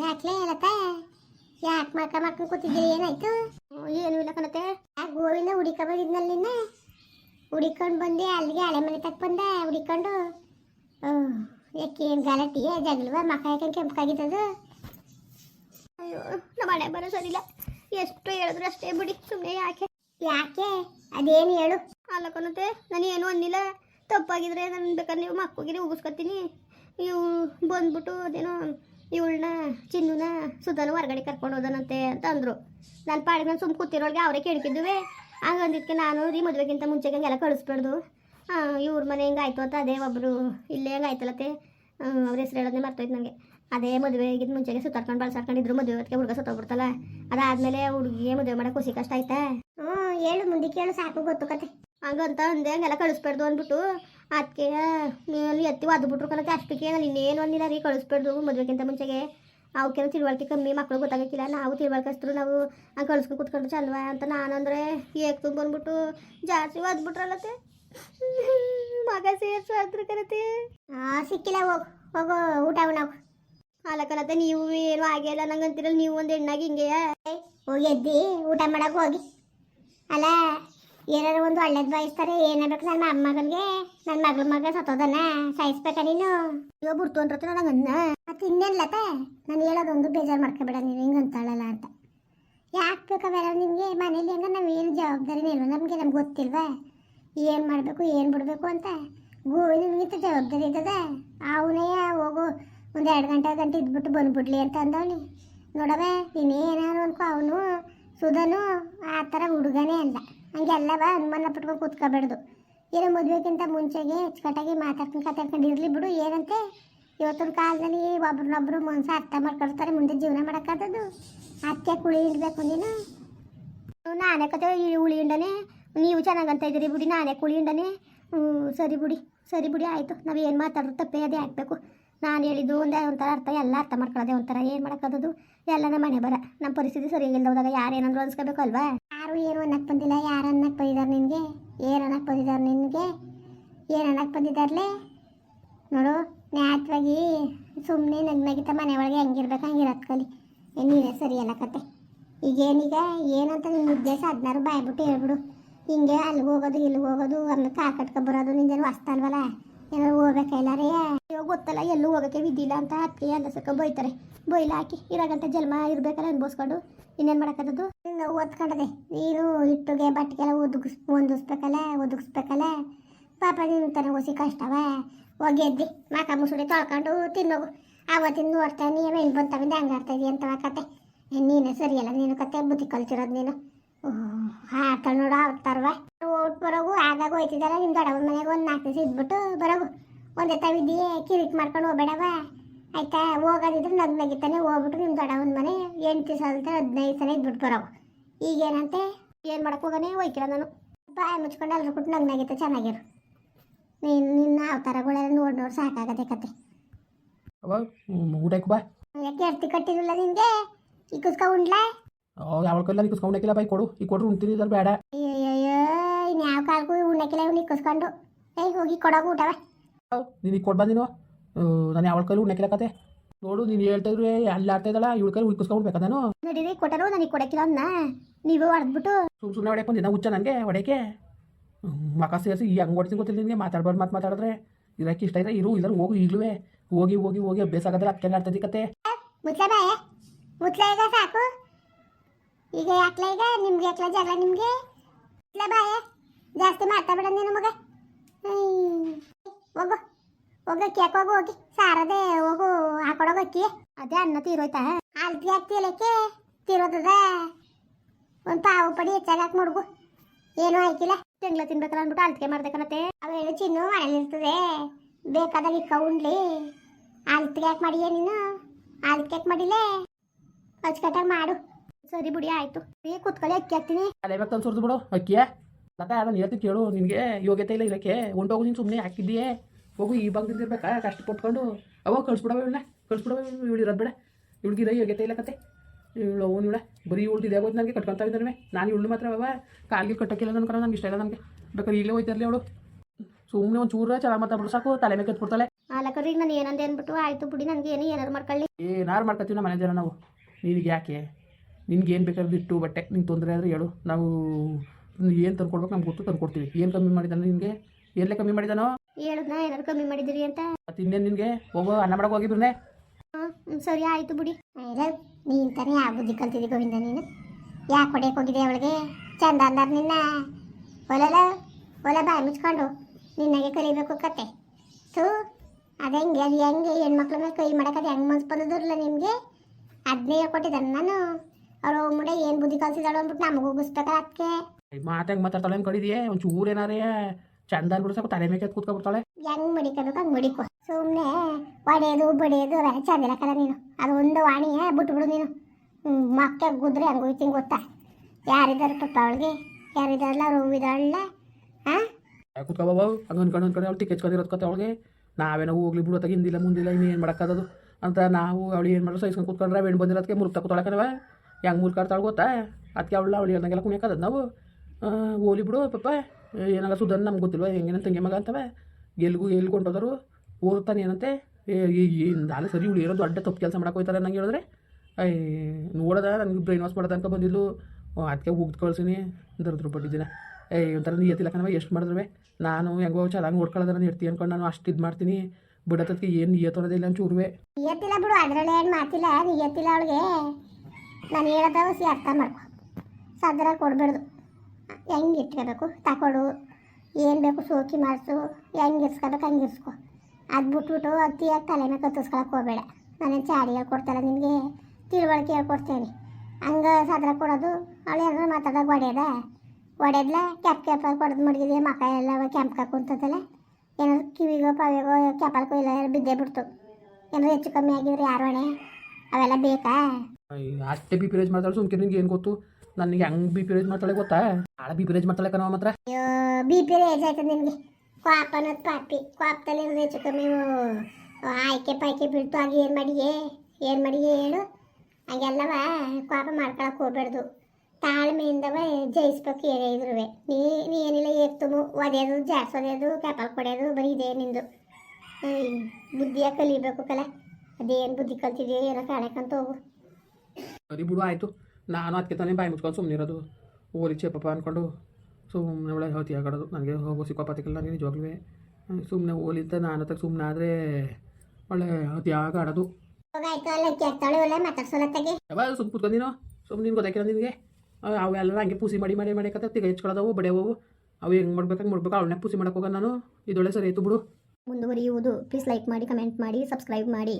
ಯಾಕ್ಲೆ ಹೇಳತ್ತ ಯಾಕೆ ಮಕ್ಕ ಮಕ್ಕಳು ಕೂತಿದ್ದೀರಿ? ಏನಾಯ್ತು? ಏನು ಇಲ್ಲ ಕಣತೆ. ಆ ಗೋವಿಂದ ಹುಡಿಕ ಬಂದಿದ್ನಲ್ಲಿ ನಿನ್ನ? ಹುಡಿಕೊಂಡು ಬಂದೆ, ಅಲ್ಲಿಗೆ ಹಳೆ ಮನೆ ತಕ್ಕ ಬಂದೆ, ಹುಡಿಕೊಂಡು. ಯಾಕೆ ಏನು ಗಲಾಟಿ? ಜಗಳವ ಮಕ್ಕ ಯಾಕೆ ಕೆಂಪಕ್ಕಾಗಿದ್ದದು ಅಯ್ಯೋ, ನಮ್ಮ ಮನೆ ಬರೋ ಸರಿಲ್ಲ ಎಷ್ಟು ಹೇಳಿದ್ರು ಅಷ್ಟೇ ಬಿಡಿ ಸುಮ್ಮನೆ ಯಾಕೆ? ಯಾಕೆ? ಅದೇನು ಹೇಳು? ಅಲ್ಲ ಕಣತೆ, ನಾನು ಏನು ಅಂದಿಲ್ಲ ತಪ್ಪಾಗಿದ್ರೆ ನಾನು ಬೇಕಾದ್ರೆ ನೀವು ಮಕ್ಕಳಿಗೆ ಉಗಿಸ್ಕೊತೀನಿ. ನೀವು ಬಂದ್ಬಿಟ್ಟು ಅದೇನೋ ಚಿನ್ನುನ ಸುಧನ ಹೊರಗಡೆ ಕರ್ಕೊಂಡು ಹೋದನಂತೆ ಅಂತ ಅಂದರು. ನಾನು ಪಾಡಿಗೆ ನಾನು ಸುಮ್ಮ ಕೂತಿರೋಳಿಗೆ ಅವರೇ ಕೇಳ್ಕಿದ್ದುವೆ ಹಂಗಂದಿದ್ದಕ್ಕೆ ನಾನು ರೀ ಮದುವೆಗಿಂತ ಮುಂಚೆಗೆ ಹಂಗೆಲ್ಲ ಕಳಿಸ್ಬಾರ್ದು. ಇವ್ರ ಮನೆ ಹಿಂಗಾಯ್ತು ಅಂತ ಅದೇ ಒಬ್ಬರು ಇಲ್ಲೇ ಹೆಂಗಾಯ್ತಲತ್ತೆ ಅವ್ರ ಹೆಸರು ಹೇಳೋದನ್ನೇ ಮರ್ತೋಯ್ತು ನನಗೆ ಅದೇ ಮದುವೆ ಆಗಿದ್ದು ಮುಂಚೆಗೆ ಸುತ್ತಾಡ್ಕೊಂಡು ಬಳಸಾಡ್ಕೊಂಡಿದ್ರು ಮದುವೆ ಹೊತ್ತಿಗೆ ಹುಡುಗ ಸತ್ತೋಗ್ಬಿಡ್ತಲ್ಲ. ಅದಾದ್ಮೇಲೆ ಹುಡುಗಿಗೆ ಮದುವೆ ಮಾಡೋಕೆ ಖುಷಿ ಕಷ್ಟ ಆಯ್ತಾ? ಹ್ಞೂ ಹೇಳು ಮುಂದೆ ಕೇಳು ಸಾಕು ಗೊತ್ತು ಕತೆ. ಹಂಗಂತ ಅಂದೆ ಹಂಗೆಲ್ಲ ಕಳಿಸ್ಬಾರ್ದು ಅಂದ್ಬಿಟ್ಟು ಅದಕ್ಕೆ ಎತ್ತಿ ಎತ್ತಿ ಒದ್ಬಿಟ್ರು ಕಣಕ್ಕೆ ಅಷ್ಟಕ್ಕೆ ನಾನು ಇನ್ನೇನು ಅಂದಿಲ್ಲ ರೀ ಕಳಿಸ್ಬಾರ್ದು ಮದುವೆಗಿಂತ ಮುಂಚೆಗೆ. ಅವಕ್ಕೇನು ತಿಳುವಳಿಕೆ ಕಮ್ಮಿ ಮಕ್ಕಳು ಗೊತ್ತಾಗಕ್ಕಿಲ್ಲ. ನಾವು ತಿಳುವಳಿಕಸ್ತರು ನಾವು ಕಳಿಸ್ಕೊಂಡು ಕೂತ್ಕೊಂಡು ಚಲ್ವ ಅಂತ ನಾನಂದ್ರೆ ಏಕ್ ತುಂಬ ಬಂದ್ಬಿಟ್ಟು ಜಾಸ್ತಿ ಒದ್ಬಿಟ್ರಲ್ಲತ್ತೆ ಮಗ ಸೇರ್ಸು ಅದ್ರ ಕರತೆ ಹಾಂ ಸಿಕ್ಕಿಲ್ಲ, ಹೋಗು ಹೋಗು, ಊಟ ನಾವು ಅಲ್ಲ ಕಣತೆ ನೀವು ಏನು ಆಗಿಲ್ಲ ನಂಗೆ ಅಂತಿರಲ್ಲ, ನೀವು ಒಂದು ಹೆಣ್ಣಾಗಿ ಹಿಂಗೆ. ಹೋಗಿ ಎದ್ದಿ, ಊಟ ಮಾಡಕ್ಕೆ ಹೋಗಿ. ಅಲ್ಲ, ಏನಾರು ಒಂದು ಒಳ್ಳೇದು ಬಯಸ್ತಾರೆ ಏನಾಗಬೇಕು ನನ್ನ ಮೊಮ್ಮಗನಿಗೆ ನನ್ನ ಮಗಳ ಮಗ ಸತ್ತೋದನ ಸಾಯಿಸ್ಬೇಕಾ ನೀನು? ಇವಾಗ ಬಿಡ್ತು ಅಂತ ನನಗೆ ಅನ್ನ ಮತ್ತೆ ಲತೆ ನಾನು ಹೇಳೋದೊಂದು ಬೇಜಾರು ಮಾಡ್ಕೋಬೇಡ ನೀನು, ಹಿಂಗೆ ಅಂತಾಳಲ್ಲ ಅಂತ. ಯಾಕೆ ಬೇಕಾವೆಲ್ಲ ನಿಮಗೆ? ಮನೇಲಿ ಹೆಂಗ ಏನು ಜವಾಬ್ದಾರಿನೇ ಇಲ್ವ ನಮಗೆ ನಮ್ಗೆ ಗೊತ್ತಿಲ್ವಾ? ಏನು ಮಾಡಬೇಕು, ಏನು ಬಿಡಬೇಕು ಅಂತ. ಗೋವಿನಿಗಿಂತ ಜವಾಬ್ದಾರಿ ಇದ್ದದ ಅವನೇ ಹೋಗು, ಒಂದು ಎರಡು ಗಂಟೆ ಗಂಟೆ ಇದ್ಬಿಟ್ಟು ಬಂದ್ಬಿಡ್ಲಿ ಅಂತ ಅಂದವನಿ ನೋಡವೆ ನೀನೇನಾರು ಅನ್ಕೋ, ಅವನು, ಸುಧನು, ಆ ಥರ ಹುಡುಗನೇ ಅಲ್ಲ. ಹಂಗೆಲ್ಲವ ಅನುಮಾನ ಪಟ್ಕೊಂಡು ಕೂತ್ಕೋಬೇಡ್ದು. ಏನೋ ಮದುವೆಗಿಂತ ಮುಂಚೆಗೆ ಅಚ್ಚುಕಟ್ಟಾಗಿ ಮಾತಾಡ್ಕೊಂಡು ಕತಾಡ್ಕೊಂಡು ಇರಲಿ ಬಿಡು, ಏನಂತೆ? ಇವತ್ತಿನ ಕಾಲದಲ್ಲಿ ಒಬ್ರನ್ನೊಬ್ರು ಮನಸ್ಸ ಅರ್ಥ ಮಾಡ್ಕೊಳ್ತಾರೆ, ಮುಂದೆ ಜೀವನ ಮಾಡೋಕ್ಕಾದದು ಅದಕ್ಕೆ ಕುಳಿ ಇಡಬೇಕು ನೀನು. ನಾನೇ ಕತೆ ಈ ಹುಳಿ ಹಿಂಡನೆ. ನೀವು ಚೆನ್ನಾಗಂತ ಇದ್ದೀರಿ ಬಿಡಿ, ನಾನೇ ಕುಳಿ ಹಿಂಡನೆ. ಸರಿ ಬಿಡಿ ಸರಿ ಬಿಡಿ, ಆಯಿತು. ನಾವು ಏನು ಮಾತಾಡೋದು ತಪ್ಪೇ, ಅದೇ ಹಾಕ್ಬೇಕು ನಾನು ಹೇಳಿದ್ದು ಒಂದೇ ಒಂಥರ ಅರ್ಥ, ಎಲ್ಲ ಅರ್ಥ ಮಾಡ್ಕೊಳ್ಳೋದೆ ಒಂಥರ, ಏನು ಮಾಡೋಕ್ಕಾಗೋದು ಎಲ್ಲ ನಮ್ಮ ಮನೆ ಬರ. ನಮ್ಮ ಪರಿಸ್ಥಿತಿ ಸರಿಯಾಗಿಲ್ದ ಹೋದಾಗ ಯಾರು ಏನಂದ್ರು ಅನ್ಸ್ಕೋಬೇಕು ಅಲ್ವಾ? ಯಾರು ಏನು ಅನ್ನಕ್ಕೆ ಬಂದಿಲ್ಲ, ಯಾರು ಅನ್ನಕ್ಕೆ ಬಂದಿದ್ದಾರೆ ನಿನಗೆ? ಏನು ಅನ್ನಕ್ಕೆ ಬಂದಿದ್ದಾರೆ ನಿನಗೆ? ಏನು ಅನ್ನಕ್ಕೆ ಬಂದಿದ್ದಾರಲೇ ನೋಡು ನ್ಯಾಯವಾಗಿ ಸುಮ್ಮನೆ ನಗ್ನಗಿತ ಮನೆ ಒಳಗೆ ಹೆಂಗಿರ್ಬೇಕು, ಹಂಗಿರತ್ ಕಲಿ. ಏ ಸರಿ ಎಲ್ಲ ಕತೆ. ಈಗೇನೀಗ ಏನಂತ ನಿನ್ನ ಉದ್ದೇಶ ಹದಿನಾರು ಬಾಯ್ಬಿಟ್ಟು ಹೇಳ್ಬಿಡು. ಹಿಂಗೆ ಅಲ್ಲಿಗೆ ಹೋಗೋದು, ಇಲ್ಲಿಗೆ ಹೋಗೋದು ಆಮೇಲೆ ಕಾರ್ ಕಟ್ಕೊ ಬರೋದು, ನಿಂದೇನು ಹೊಸ್ತಲ್ವಲ್ಲ ಏನಾದ್ರು ಹೋಗ್ಬೇಕಲ್ಲಾರೇ ಇವಾಗ ಗೊತ್ತಲ್ಲ, ಎಲ್ಲೂ ಹೋಗೋಕ್ಕೆ ವಿದ್ಯಿಲ್ಲ ಅಂತ ಅದಕ್ಕೆ ಎಲ್ಲ ಸಕ್ಕ ಬೈತಾರೆ. ಬೈಲ ಹಾಕಿ, ಇರಾಗಂತ ಜನ್ಮ ಇರಬೇಕಲ್ಲ ಅನ್ಬೋಸ್ಕೊಂಡು ಇನ್ನೇನು ಮಾಡೋಕ್ಕದ್ದು ಹಿಂಗೆ ಓದ್ಕೊಂಡದೆ. ನೀನು ಇಟ್ಟುಗೆ ಬಟ್ಟೆಗೆಲ್ಲ ಒದಗಿಸ್ ಒಂದಿಸ್ಬೇಕಲ್ಲ ಒದಗಿಸ್ಬೇಕಲ್ಲ. ಪಾಪ ನಿನ್ನ ತನ ಹೊಸಿ ಕಷ್ಟವ. ಹೋಗಿ ಎದ್ದಿ ಮಕ ಮುಸುಡಿ ತೊಳ್ಕೊಂಡು ತಿನ್ನೋಗು. ಆವತ್ತಿನ ನೋಡ್ತಾ ನೀ ಏನು ಬಂತವಿಂದ ಹಂಗೆ ಆಡ್ತಾ ಇದೀಯ ಅಂತವ ಕತೆ. ನೀನು ನೀನೇ ಸರಿಯಲ್ಲ, ನೀನು ಕತೆ ಬುದ್ಧಿ ಕಲ್ತಿರೋದು ನೀನು. ಆಡ್ತಾಳೆ ನೋಡು ಆಡ್ತಾರವ ಓಟ್ ಬರೋಗು, ಆಗಾಗ ಹೋಯ್ತಿದ್ದಾರೆ ನಿಮ್ಮ ದೊಡ್ಡವನ ಮನೆಗೆ ಒಂದು ನಾಲ್ಕು ದಿವಸ ಇದ್ಬಿಟ್ಟು ಬರೋಗು. ಒಂದೇ ತವಿದ್ದಿ ಕಿರಿಕ್ ಮಾಡ್ಕೊಂಡು ಹೋಗ್ಬೇಡವ. ಆಯ್ತಾ, ಹೋಗೋದಿದ್ರೆ ನಗ್ ನಗಿತಾನೆ ಹೋಗ್ಬಿಟ್ಟು ನಿಮ್ಮ ದೊಡ್ಡವನ ಮನೆ ಎಂಟು ದಿವಸ ಅಂತ ಹದಿನೈದು ಸಲ ಇದ್ಬಿಟ್ಟು ಬರೋವು ಈಗೇನಂತೆ? ಏನು ಮಾಡೋಕೆ ಹೋಗೋನೆ ಹೋಯ್ಕಿರ ನಾನು. ಬಾಯಿ ಮುಚ್ಕೊಂಡು ಎಲ್ಲರೂ ಕೊಟ್ಟು ನಗ್ ನಗಿತ ಚೆನ್ನಾಗಿರು. ನೀನು ನಿನ್ನ ಅವತಾರಗಳೆಲ್ಲ ನೋಡಿ ನೋಡಿ ಸಾಕಾಗತ್ತೆ ಕತೆ ಅವ ಊಟಕ್ಕೆ ಬಾ. ಯಾಕೆ ಅರ್ತಿ ಕಟ್ಟಿರಲ್ಲ ನಿಂಗೆ? ಈ ಉಂಡ್ಲ? ಯಾವ ಕಲ್ಲ ನೀ ಉಣಕಿಲ್ಲ ಬೈ ಕೊಡು. ಈ ಕೊಡ್ರು ಉಣ್ತೀನಿ ಇದ್ರ ಬೇಡ. ಅಯ್ಯಯ್ಯೋ ಇನ್ನು ಯಾವ ಕಾಲಕ್ಕೂ ಉಣ್ಣಕ್ಕಿಲ್ಲ ಇವ್ನು ಇಕ್ಕಿಸ್ಕೊಂಡು ಏಯ್ ಹೋಗಿ ಕೊಡೋಗು ಊಟವ ನೀನು ಈಗ ಕೊಡ್ಬಾ ನೀನು. ನಾನು ಯಾವ ಕೈಲಿ ಉಣ್ಣಕ್ಕಿಲ್ಲ ಕತೆ. ನೋಡು ನೀನು ಹೇಳ್ತಾ ಏ ಅಲ್ಲಿ ಆಡ್ತಾ ಇದ್ದಲ್ಲ ಇವಳ ಕೈಲಿ ಉಯ್ಕಿಸ್ಕೊಂಡ್ಬೇಕಾ ನಾನು? ನಡೀರಿ ಕೊಟ್ಟರು ನನಗೆ ಕೊಡಕ್ಕಿಲ್ಲ ಅನ್ನ. ನೀವು ಹೊಡೆದ್ಬಿಟ್ಟು. ಸುಮ್ಮನೆ ಸುಮ್ಮನೆ ಹೊಡೆಯಕ್ಕೆ ಬಂದಿದ್ದ ಹುಚ್ಚ ನನಗೆ ಹೊಡೆಯಕ್ಕೆ ಮಕ ಸೇರಿಸಿ ಈ ಹಂಗೆ ಹೊಡ್ತೀನಿ ಗೊತ್ತಿಲ್ಲ ನಿನಗೆ ಮಾತಾಡ್ಬಾರ್ದು ಮಾತು ಮಾತಾಡಿದ್ರೆ. ಇರೋಕ್ಕೆ ಇಷ್ಟ ಇದ್ರೆ ಇರು ಇಲ್ಲರೂ ಹೋಗು ಈಗಲೂ ಹೋಗಿ ಹೋಗಿ ಹೋಗಿ ಅಭ್ಯಾಸ ಆಗೋದಿಲ್ಲ ಅದಕ್ಕೆ ಆಡ್ತೈತಿ ಕತೆ. ಸಾಕು. ಈಗ ಯಾಕ್ಲ ಈಗ? ನಿಮ್ಗೆ ಯಾಕ್ಲ ಜಗಳ ನಿಮ್ಗೆ? ಬಾಯ ಜಾಸ್ತಿ ಮಾತಾಡ್ಬೇಡ ನೀನು ಮಗ. ಹೋಗು ಹೋಗು ಕೇಕ್ ಹೋಗು ಹೋಗಿ. ಸಾರದೆ ಹೋಗು ಹಾಕೊಡೋಗು ಅಕ್ಕಿ. ಅದೇ ಅನ್ನ ತೀರೋಯ್ತಾ? ಆಲ್ತಿ ಹಾಕ್ತಿಲಕ್ಕೆ ತಿರೋದದ? ಒಂದು ಪಾವು ಪಡಿ ಹೆಚ್ಚಾಗಿ ಹಾಕಿ ಮುಡುಗು. ಏನೂ ಆಯ್ಕಿಲ್ಲ. ತಿಂಗ್ಳ ತಿನ್ಬೇಕಲ್ಲ ಅಂದ್ಬಿಟ್ಟು ಅಲ್ತಿಗೆ ಮಾಡ್ದೆ ಕಣತೆ ಅವೇನು ಚಿನ್ನು ಮನೇಲಿರ್ತದೆ ಬೇಕಾದಾಗ ಇಕ್ಕ ಉಂಡ್ಲಿ ಅಲ್ತಿಗೆ ಯಾಕೆ ಮಾಡಿಯೇ ನೀನು? ಅಲ್ತಿಗೆ ಯಾಕೆ ಮಾಡಿಲೇ? ಅಚ್ಚುಕಟ್ಟಾಗಿ ಮಾಡು. ಸರಿ ಬಿಡಿ, ಆಯ್ತು. ನೀ ಕುತ್ಕೊಳ್ಳಿ, ಅಕ್ಕಿ ಹಾಕ್ತೀನಿ. ಅಲ್ಲೇ ಬೇಕು ಸುರಿದು ಬಿಡು, ಅಕ್ಕಿಯ. ಮತ್ತೆ ನಾನು ಹೇಳ್ತೀನಿ ಕೇಳು, ನಿನಗೆ ಯೋಗ್ಯತೆ ಇಲ್ಲ ಇರಕ್ಕೆ ಹೊಂಟೋಗು ನೀನು ಸುಮ್ಮನೆ ಹಾಕಿದ್ದೀಯೇ. ಹೋಗು, ಈ ಬಂದು ಇರ್ಬೇಕಾ? ಕಷ್ಟಪಟ್ಕೊಂಡು ಅವಾಗ ಕಳ್ಸಿಬಿಡವ ಇವಳನ್ನ. ಕಳ್ಸಿಬಿಡವ ಇವಳು ಇರೋದು ಬೇಡ. ಇವಳಿಗಿರೋ ಯೋಗ್ಯತೆ ಇಲ್ಲ ಕತೆ. ಇವಳು ಅವನು ಇವಳೆ. ಬರೀ ಉಳ್ದು ಇದೇ ಹೋಯ್ತು ನನಗೆ ಕಟ್ಕೊಳ್ತಾ ಇದ್ದಾನೆ ನಾನು ಇವಳು ಮಾತ್ರ ಅವ ಕಾಲಿಗೆ ಕಟ್ಟಕ್ಕಿಲ್ಲ ನನ್ಕರ ನಂಗೆ ಇಷ್ಟ ಇಲ್ಲ ನನಗೆ ಬೇಕಾದ್ರೆ ಈಗಲೇ ಹೋಯ್ತಿರ್ಲಿ ಅವಳು. ಸುಮ್ಮನೆ ಒಂದು ಚೂರ ಚೆನ್ನಾಗಿ ಮಾತಾಡ್ಬಿಡು ಸಾಕು. ತಲೆ ಮೇಲೆ ಕತ್ಬಿಡ್ತಾಳೆ. ಅಲ್ಲಕ್ಕರಿ ಈಗ ನಾನು ಏನಂದೆ ಅಂದ್ಬಿಟ್ಟು ಆಯಿತು ಬಿಡಿ ನನಗೆ ಏನು ಏನಾರು ಮಾಡ್ಕೊಳ್ಳಿ. ಏನಾರು ಮಾಡ್ಕೊತೀವಿ ನಮ್ಮ ಮನೆ ಜನ ನಾವು. ನಿನಗೆ ಯಾಕೆ? ನಿನ್ಗೆ ಏನು ಬೇಕಾದ್ರೂ ಇಟ್ಟು ಬಟ್ಟೆ. ನಿಂಗೆ ತೊಂದರೆ ಆದರೆ ಹೇಳು. ನಾವು ಏನು ತಂದ್ಕೊಡ್ಬೇಕು ನಮ್ಗೆ ಗೊತ್ತು ತಂದ್ಕೊಡ್ತೀವಿ. ಏನು ಕಮ್ಮಿ ಮಾಡಿದಾನೆ ನಿನಗೆ? ಎಲ್ಲೇ ಕಮ್ಮಿ ಮಾಡಿದಾನೋ? ಹೇಳಿದ್ನ ಏನಾರು ಕಮ್ಮಿ ಮಾಡಿದಿರಿ ಅಂತ? ಮತ್ತು ಇನ್ನೇನು ನಿನಗೆ? ಹೋಗೋ ಅನ್ನ ಮಾಡೋಕೆ ಹೋಗಿದ್ರೆ ಸರಿ ಆಯಿತು ಬಿಡಿ. ನೀನು ತಾನೇ ಆ ಬುದ್ಧಿ ಕಲ್ತಿದ್ದಿ ಗೋವಿಂದ ನೀನು? ಯಾಕೆ ಹೊಡೆಯಕ್ಕೆ ಹೋಗಿದೆ ಅವಳಿಗೆ? ಚಂದ ಅಂದಾರ ನಿನ್ನ? ಒಲೆಲ್ಲ ಒಲೆ ಬಾಯಿ ಮುಚ್ಕೊಂಡು ನಿನ್ನಗೆ ಕಲಿಬೇಕು ಕತೆ. ಥೂ, ಅದು ಹೆಂಗೆ ಅದು ಹೆಂಗೆ? ಹೆಣ್ಮಕ್ಳ ಮೇಲೆ ಕೈ ಮಾಡಕ್ಕೆ ಅದು ಹೆಂಗೆ ಮನ್ಸು ಬಂದದಿರಲ್ಲ ನಿಮಗೆ? ಅದನ್ನೇ ಹೇಳ್ಕೊಟ್ಟಿದ್ದಾನೆ ನಾನು. ಅವ್ರು ಮುಡೆ, ಏನು ಬುದ್ಧಿ ಕಲ್ಸಿದಾಳು ಅಂದ್ಬಿಟ್ಟು ನಮಗೂ ಹೋಗಿಸ್ಬೇಕಲ್ಲ ಅದಕ್ಕೆ ಮಾತಾಗ ಮಾತಾಡ್ತಾಳೆ ಅಂತ ಕಡಿದೆಯೇ ಒಂದು ಚೂರು ಏನಾರೇ? ಚಂದ ಅನ್ಬಿಡ್ಸಕ್ಕೆ ಸಾಕು, ತಲೆ ಮೇಲೆ ಕೂತ್ಕೊಬಿಡ್ತಾಳೆ ಹೆಂಗ್ ಮಡಿಕೋಬೇಕು ಹಂಗೆ ಮಡಿಕೋ. ಸುಮ್ಮನೆ ಹೊಡೆಯೋದು ಬಡಿಯೋದು ಅವೆಲ್ಲ ಕಲ ನೀನು. ಅದು ಒಂದು ವಾಣಿಯೇ ಬಿಟ್ಬಿಡು ನೀನು. ಮಕ್ಕ ಗುದ್ರೆ ಹಂಗೆ ಹೋಯ್ತೀನಿ ಗೊತ್ತಾ? ಯಾರಿದ್ದಾರೆ ಪಪ್ಪ ಅವಳಿಗೆ? ಯಾರಿದಾರಲ್ಲ ಅವ್ರು ಹಾಂ ಹಾಂ ಕೂತ್ಕೊಬಾಬು ಹಂಗೆ ಅನ್ಕೊಂಡು ಅನ್ಕೊಂಡು ಅವಳು ಟಿಕೆಟ್ ಅವಳಿಗೆ? ನಾವೇನೋ ಹೋಗ್ಲಿ ಬಿಡು ಹಿಂದಿಲ್ಲ ಮುಂದಿಲ್ಲ ಇನ್ನೇನು ಮಾಡೋಕ್ಕಾಗೋದು? ಅಂತ ನಾವು ಅವಳು ಏನು ಸೈಸ್ ಸಹಿಸ್ಕೊಂಡು ಕೂತ್ಕೊಂಡ್ರೆ ಬೆಣ್ಣು ಬಂದಿರೋದಕ್ಕೆ ಮುರುಕ್ ತಗೊತಾಳಕನವ ಹೆಂಗೆ ಮುರುಕ್ ಆಡ್ತಾಳೆ ಗೊತ್ತಾ? ಅದಕ್ಕೆ ಅವಳು ಅವಳು ಹೇಳ್ದಂಗೆಲ್ಲ ಕುಣಿಯೋಕ್ಕದ ನಾವು. ಓಲಿ ಬಿಡು ಪಪ್ಪ ಏನಾಗ ಸುಧನ್ ನಮ್ಗೆ ಗೊತ್ತಿಲ್ವ? ಹೆಂಗೇನ ತಂಗಿ ಮಗ ಅಂತವೆ. ಎಲ್ಗೂ ಎಲ್ಲಿ ಓದ್ತಾನೆ ಏನಂತೆ? ನಾಳೆ ಸರಿ ಇವಳು ಏನೋ ದೊಡ್ಡ ತಪ್ಪು ಕೆಲಸ ಮಾಡಕ್ಕೆ ಹೋಯ್ತಾರೆ ನಂಗೆ ಹೇಳಿದ್ರೆ ಅಯ್ಯ ನೋಡದ, ನನಗೆ ಬ್ರೈನ್ ವಾಶ್ ಮಾಡೋದು ಅನ್ಕೊ ಬಂದಿದ್ದು ಅದಕ್ಕೆ ಹೋಗ್ದು ಕಳ್ಸಿನಿ. ದರದ್ರು ಬಡ್ಡಿದ್ದೀನ ಏಯ್ ಒಂಥರ ನಿಯತಿಲ್ಲ ಕಣವ ಎಷ್ಟು ಮಾಡಿದ್ರವೆ? ನಾನು ಹೆಂಗೋ ಚೆನ್ನಾಗಿ ನೋಡ್ಕೊಳ್ಳೋದ್ರ ಇರ್ತೀನಿ ಅನ್ಕೊಂಡು ನಾನು ಅಷ್ಟು ಇದು ಮಾಡ್ತೀನಿ. ಬಿಡತ್ತದಕ್ಕೆ ಏನು ನಿಯತ್ ಅನ್ನೋದಿಲ್ಲ ಚೂರುವೆ ನಿಯತ್ತಿಲ್ಲ ಬಿಡು, ಅದರಲ್ಲಿ ಏನು ಮಾತಿಲ್ಲ. ನಿಯತ್ತಿಲ್ಲ ಅವಳಿಗೆ ನಾನು ಹೇಳೋದ ಅರ್ಥ ಮಾಡ್ಕೊ. ಸದ್ರ ಕೊಡಬೇಡ್ದು. ಹೆಂಗೆ ಇಟ್ಕೋಬೇಕು? ತಕೊಡು. ಏನು ಬೇಕು ಸೋಕಿ ಮಾಡಿಸು ಹೆಂಗೆ ಇರ್ಸ್ಕೊಬೇಕು ಹಂಗೆ ಇರ್ಸ್ಕೊ. ಅದು ಬಿಟ್ಬಿಟ್ಟು ಅತ್ತಿ ತಲೆ ತಲೆನ ಕತ್ತಿಸ್ಕೊಳಕ್ಕೆ ಹೋಗಬೇಡ. ನಾನೇನು ಚಾಡಿ ಹೇಳ್ಕೊಡ್ತಾರೆ ನಿನಗೆ? ತಿಳುವಳಿಕೆ ಹೇಳ್ಕೊಡ್ತೇನೆ. ಹಂಗೆ ಸದ್ರ ಕೊಡೋದು ಅವಳು ಏನಾದ್ರು ಮಾತಾಡೋಕೆ ಹೊಡೆಯದ ಹೊಡೆದ್ಲ ಕ್ಯಾಪ್ ಕೆಪ್ಪ ಕೊಡೋದು ಮಡಗಿದೆ ಮಕ ಎಲ್ಲ ಕೆಂಪ್ಕ ಕುಂತದಲ್ಲ ಏನಾದ್ರು ಕಿವಿಗೋ ಪವಿಗೋ ಕ್ಯಾಪಲ್ಕೋ ಇಲ್ಲ ಬಿದ್ದೇ ಬಿಡ್ತು. ಏನಾದ್ರು ಹೆಚ್ಚು ಕಮ್ಮಿ ಆಗಿದ್ರೆ ಯಾರು ಹೊಣೆ? ಅವೆಲ್ಲ ಬೇಕಾ? ಅಷ್ಟೇ ಬಿ ಪಿ ರೇಜ್ ಮಾಡ್ತಾಳೆ ಸುಮ್ಕೆ ಏನು ಗೊತ್ತು? ನನಗೆ ಹೆಂಗೆ ಬಿ ಪಿ ರೇಜ್ ಮಾಡ್ತಾಳೆ ಗೊತ್ತಾ? ಭಾಳ ಬಿ ಪಿ ರೇಜ್ ಮಾಡ್ತಾಳೆ ಕಣವ ಮಾತ್ರ. ಅಯ್ಯೋ ಬಿ ಪಿ ಏಜ್ ಆಯ್ತದೆ ನಿಮಗೆ ಕ್ವಾಪ್ ಅನ್ನೋದು ಪಾಪಿ ಕ್ವಾಪ್ದಲ್ಲಿ ಹೆಚ್ಚು ಕಮ್ಮಿ ಆಯ್ಕೆ ಪಾಯ್ಕೆ ಬೀಳ್ತು ಆಗ ಏನು ಮಾಡಿಯೇ ಏನು ಮಾಡಿಯೇ ಹೇಳು. ಹಂಗೆಲ್ಲವ ಕ್ವಾಪ ಮಾಡ್ಕೊಳಕ್ಕೆ ಹೋಗ್ಬಾರ್ದು. ತಾಳ್ಮೆಯಿಂದವ ಜಯಿಸ್ಬೇಕು ಏನೇ ಇದ್ರು ನೀ ಏನಿಲ್ಲ ಏರ್ತುಮು ಒದೆಯೋದು ಜಾಡ್ಸೋದೆಯೋದು ಕ್ಯಾಪಲ್ ಕೊಡೋದು ಬರೀ ಇದೇ ನಿಂದು. ಬುದ್ಧಿಯ ಕಲಿಬೇಕು ಕಲ. ಅದೇನು ಬುದ್ಧಿ ಕಲ್ತಿದೆಯೋ, ಏನೋ ಕಾಣಕ್ಕಂತ ಹೋಗು. ಸರಿ ಬಿಡು, ಆಯಿತು. ನಾನು ಅದಕ್ಕೆ ತಾನೇ ಬಾಯಿ ಮುಚ್ಕೊಂಡು ಸುಮ್ಮನೆ ಇರೋದು ಓಲಿ ಚೇಪಪ್ಪ ಅಂದ್ಕೊಂಡು ಸುಮ್ಮನೆ ಒಳ್ಳೆ ಹೇಳ್ತೀಯ ಆಗಾಡೋದು ನನಗೆ ಹೋಗೋ ಸಿಕ್ಕೋಪತ್ತಿಲ್ಲ ನೀನು ನಿಜವಾಗ್ಲೂ ಸುಮ್ಮನೆ ಓಲಿ ಅಂತ ನಾನು ಅದಕ್ಕೆ ಸುಮ್ಮನೆ ಆದರೆ ಒಳ್ಳೆ ಒಳ್ಳೆ ಮಾತಾಡ್ಸೋಲತ್ತಾಗೆ ಯಾವಾಗ ಸುಮ್ಮನೆ ಕೂತ್ಕೊಂಡು ನೀನು. ಸುಮ್ಮನೆ ನಿನ್ಗೆ. ಗೊತ್ತಾಕಿಲ್ಲ ನಿನಗೆ ಅವೆಲ್ಲ ಹಂಗೆ ಪೂಸಿ ಮಾಡಿ ಮಾಡಿ ಮಾಡಿ ಕತ್ತೆ ತಿಗ ಹೆಚ್ಕೊಳ್ಳೋದವು ಹೋಗು ಅವು ಹೆಂಗೆ ಮಾಡ್ಬೇಕು ಮಾಡ್ಬೇಕು ಅವಳನ್ನೇ ಪೂಸಿ ಮಾಡೋಕೆ ಹೋಗೋಣ ನಾನು. ಇದೊಳ್ಳೆ ಸರಿ ಆಯಿತು ಬಿಡು. ಮುಂದುವರಿಯುವುದು. ಪ್ಲೀಸ್ ಲೈಕ್ ಮಾಡಿ ಕಮೆಂಟ್ ಮಾಡಿ ಸಬ್ಸ್ಕ್ರೈಬ್ ಮಾಡಿ.